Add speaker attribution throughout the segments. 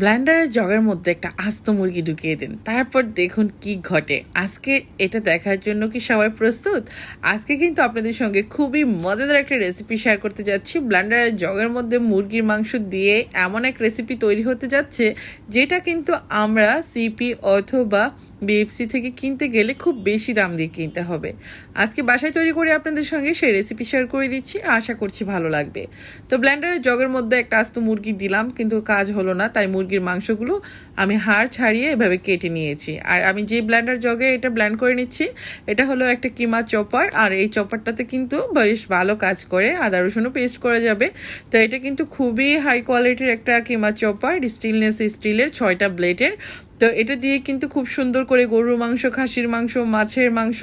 Speaker 1: ব্ল্যান্ডারের জগের মধ্যে একটা আস্ত মুরগি ঢুকিয়ে দিন। তারপর দেখুন কি ঘটে। আজকে এটা দেখার জন্য কি সবাই প্রস্তুত? আজকে কিন্তু আপনাদের সঙ্গে খুবই মজাদার একটা রেসিপি শেয়ার করতে যাচ্ছি। ব্ল্যান্ডারের জগের মধ্যে মুরগির মাংস দিয়ে এমন এক রেসিপি তৈরি হতে যাচ্ছে, যেটা কিন্তু আমরা সিপি অথবা বিএফসি থেকে কিনতে গেলে খুব বেশি দাম দিয়ে কিনতে হবে। আজকে বাসায় তৈরি করে আপনাদের সঙ্গে সেই রেসিপি শেয়ার করে দিচ্ছি, আশা করছি ভালো লাগবে। তো ব্ল্যান্ডারের জগের মধ্যে একটা আস্ত মুরগি দিলাম, কিন্তু কাজ হলো না, তাই মুরগির মাংসগুলো আমি হাড় ছাড়িয়ে এভাবে কেটে নিয়েছি। আর আমি যে ব্ল্যান্ডার জগে এটা ব্ল্যান্ড করে নিচ্ছি, এটা হলো একটা কিমা চপার, আর এই চপারটাতে কিন্তু বেশ ভালো কাজ করে, আদা রসুনও পেস্ট করা যাবে। তো এটা কিন্তু খুবই হাই কোয়ালিটির একটা কিমা চপার স্টিলনেস স্টিলের ছয়টা ব্লেডের তো এটা দিয়ে কিন্তু খুব সুন্দর করে গরুর মাংস, খাসির মাংস, মাছের মাংস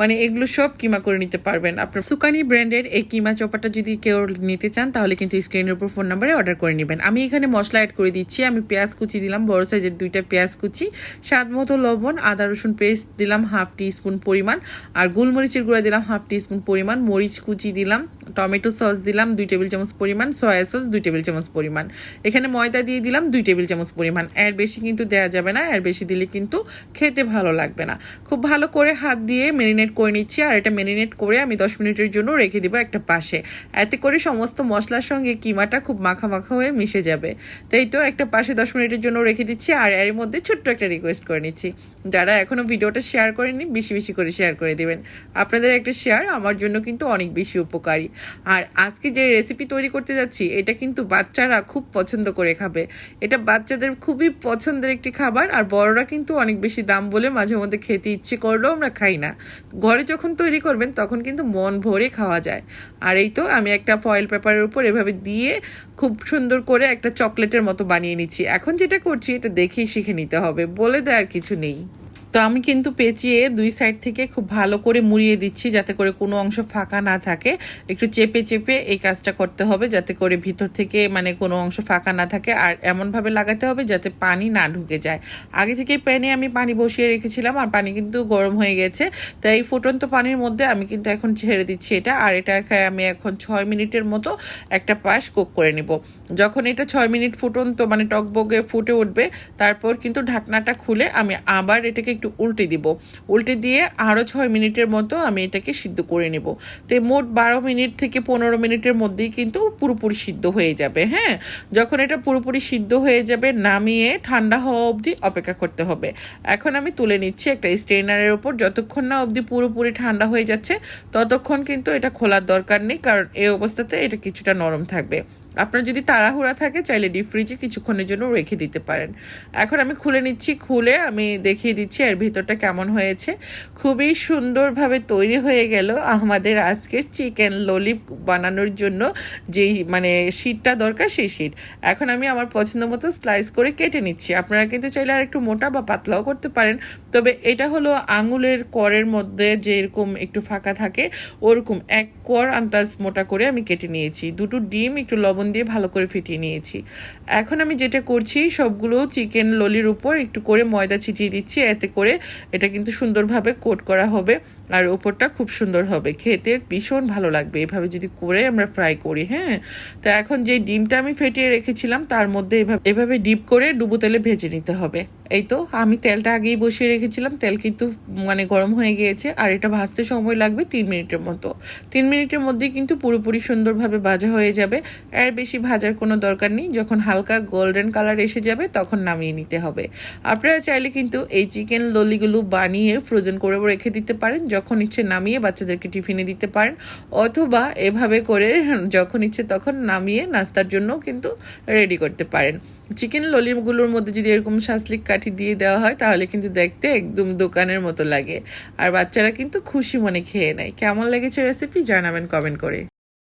Speaker 1: মানে এগুলো সব কিমা করে নিতে পারবেন। আপনার সুকানি ব্র্যান্ডের এই কিমা চপাটা যদি কেউ নিতে চান, তাহলে কিন্তু স্ক্রিনের উপর ফোন নাম্বারে অর্ডার করে নেবেন। আমি এখানে মশলা অ্যাড করে দিচ্ছি। আমি পেঁয়াজ কুচি দিলাম, বড় সাইজের দুইটা পেঁয়াজ কুচি। স্বাদ মতো লবণ, আদা, রসুন পেস্ট দিলাম হাফ টি স্পুন পরিমাণ। আর গোলমরিচের গুঁড়া দিলাম হাফ টি স্পুন পরিমাণ। মরিচ কুচি দিলাম, টমেটো সস দিলাম দুই টেবিল চামচ পরিমাণ। সয়া সস দুই টেবিল চামচ পরিমাণ। এখানে ময়দা দিয়ে দিলাম দুই টেবিল চামচ পরিমাণ। এর বেশি কিন্তু দেওয়া যাবে না, এর বেশি দিলে কিন্তু খেতে ভালো লাগবে না। খুব ভালো করে হাত দিয়ে মেরিনেট করে নিচ্ছি, আর এটা মেরিনেট করে আমি দশ মিনিটের জন্য রেখে দিব একটা পাশে। এতে করে সমস্ত মশলার সঙ্গে কিমাটা খুব মাখা মাখা হয়ে মিশে যাবে। তাই তো একটা পাশে দশ মিনিটের জন্য রেখে দিচ্ছি, আর এর মধ্যে ছোট্ট একটা রিকোয়েস্ট করে নিচ্ছি। যারা এখনও ভিডিওটা শেয়ার করেনি বেশি বেশি করে শেয়ার করে দিবেন। আপনাদের একটা শেয়ার আমার জন্য কিন্তু অনেক বেশি উপকারী। আর আজকে যে রেসিপি তৈরি করতে যাচ্ছি, এটা কিন্তু বাচ্চারা খুব পছন্দ করে খাবে। এটা বাচ্চাদের খুবই পছন্দের একটি খাবার। আর বড়রা কিন্তু অনেক বেশি দাম বলে মাঝে মধ্যে খেতে ইচ্ছে করলেও আমরা খাই না। ঘরে যখন তৈরি করবেন, তখন কিন্তু মন ভরে খাওয়া যায়। আর এই তো আমি একটা ফয়েল পেপারের উপর এভাবে দিয়ে খুব সুন্দর করে একটা চকলেটের মতো বানিয়ে নিচ্ছি। এখন যেটা করছি, এটা দেখেই শিখে নিতে হবে। বলে দেওয়ার কিছু নেই। তো আমি কিন্তু পেঁচিয়ে দুই সাইড থেকে খুব ভালো করে মুড়িয়ে দিচ্ছি, যাতে করে কোনো অংশ ফাঁকা না থাকে। একটু চেপে চেপে এই কাজটা করতে হবে, যাতে করে ভিতর থেকে মানে কোনো অংশ ফাঁকা না থাকে, আর এমনভাবে লাগাতে হবে যাতে পানি না ঢুকে যায়। আগে থেকে প্যানে আমি পানি বসিয়ে রেখেছিলাম, আর পানি কিন্তু গরম হয়ে গেছে। তাই এই ফুটন্ত পানির মধ্যে আমি কিন্তু এখন ছেড়ে দিচ্ছি এটা, আর এটাকে আমি এখন ছয় মিনিটের মতো একটা পাশ কুক করে নিব। যখন এটা ছয় মিনিট ফুটন্ত মানে টকবগে ফুটে উঠবে, তারপর কিন্তু ঢাকনাটা খুলে আমি আবার এটাকে একটু উল্টে দিব। উল্টে দিয়ে আরও ছয় মিনিটের মতো আমি এটাকে সিদ্ধ করে নেব। তো মোট বারো মিনিট থেকে পনেরো মিনিটের মধ্যেই কিন্তু পুরোপুরি সিদ্ধ হয়ে যাবে হ্যাঁ? যখন এটা পুরোপুরি সিদ্ধ হয়ে যাবে, নামিয়ে ঠান্ডা হওয়া অবধি অপেক্ষা করতে হবে। এখন আমি তুলে নিচ্ছি একটা স্ট্রেনারের ওপর। যতক্ষণ না অবধি পুরোপুরি ঠান্ডা হয়ে যাচ্ছে, ততক্ষণ কিন্তু এটা খোলার দরকার নেই, কারণ এই অবস্থাতে এটা কিছুটা নরম থাকবে। আপনার যদি তাড়াহুড়া থাকে, চাইলে ডিপ ফ্রিজে কিছুক্ষণের জন্য রেখে দিতে পারেন। এখন আমি খুলে নিচ্ছি, খুলে আমি দেখিয়ে দিচ্ছি এর ভিতরটা কেমন হয়েছে। খুবই সুন্দরভাবে তৈরি হয়ে গেল আমাদের আজকের চিকেন ললিপ বানানোর জন্য যেই মানে শীটটা দরকার সেই শীট এখন আমি আমার পছন্দ মতো স্লাইস করে কেটে নিচ্ছি। আপনারা কিন্তু চাইলে আর একটু মোটা বা পাতলাও করতে পারেন, তবে এটা হলো আঙুলের করের মধ্যে যে এরকম একটু ফাঁকা থাকে, ওরকম এক কর আন্দাজ মোটা করে আমি কেটে নিয়েছি। দুটো ডিম, একটু লবণ দিয়ে ভালো করে ফিটিয়ে নিয়েছি। এখন আমি যেটা করছি, সবগুলো চিকেন ললির উপর একটু করে ময়দা ছিটিয়ে দিচ্ছি, এতে করে এটা কিন্তু সুন্দরভাবে কোট করা হবে আর ওপরটা খুব সুন্দর হবে। খেতে ভীষণ ভালো লাগবে, এভাবে যদি করে আমরা ফ্রাই করি হ্যাঁ? তো এখন যে ডিমটা আমি ফেটিয়ে রেখেছিলাম, তার মধ্যে এভাবে এভাবে ডিপ করে ডুবো তেলে ভেজে নিতে হবে। এই তো, আমি তেলটা আগেই বসিয়ে রেখেছিলাম, তেল কিন্তু মানে গরম হয়ে গিয়েছে, আর এটা ভাজতে সময় লাগবে তিন মিনিটের মতো। তিন মিনিটের মধ্যেই কিন্তু পুরোপুরি সুন্দরভাবে ভাজা হয়ে যাবে। এর বেশি ভাজার কোনো দরকার নেই, যখন হালকা গোল্ডেন কালার এসে যাবে, তখন নামিয়ে নিতে হবে। আপনারা চাইলে কিন্তু এই চিকেন ললিগুলো বানিয়ে ফ্রোজেন করে রেখে দিতে পারেন, যখন ইচ্ছে নামিয়ে বাচ্চাদেরকে টিফিনে দিতে পারেন। অথবা এভাবে করে, যখন ইচ্ছে তখন নামিয়ে নাস্তার জন্য কিন্তু রেডি করতে পারেন। চিকেন ললিগুলোর মধ্যে যদি এরকম শাসলিক কাঠি দিয়ে দেওয়া হয়, তাহলে কিন্তু দেখতে একদম দোকানের মতো লাগে। আর বাচ্চারা কিন্তু খুশি মনে খেয়ে নেয়। কেমন লেগেছে রেসিপি জানাবেন কমেন্ট করে।